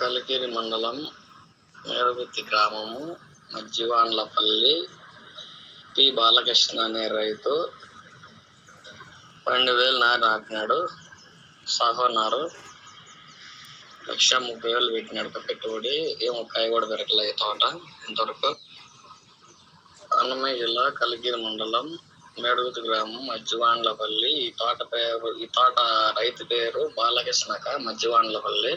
కలికిరి మండలం మేరుగుత్తి గ్రామము మజ్జివాండ్లపల్లి పి బాలకృష్ణ అనే రైతు పన్నెండు వేలు నారు నాటినాడు సాహో నారు లక్ష ముప్పై వేలు పెట్టినాడు. ఒక పెట్టుబడి ఏం ఒక కూడా దొరకలే ఈ తోట ఇంతవరకు. అన్నమయ్య జిల్లా కలిగిరి మండలం మేడుగుతి గ్రామం మజ్జివాండ్లపల్లి ఈ తోట పేరు ఈ తోట రైతు పేరు బాలకృష్ణక మజ్జివాండ్లపల్లి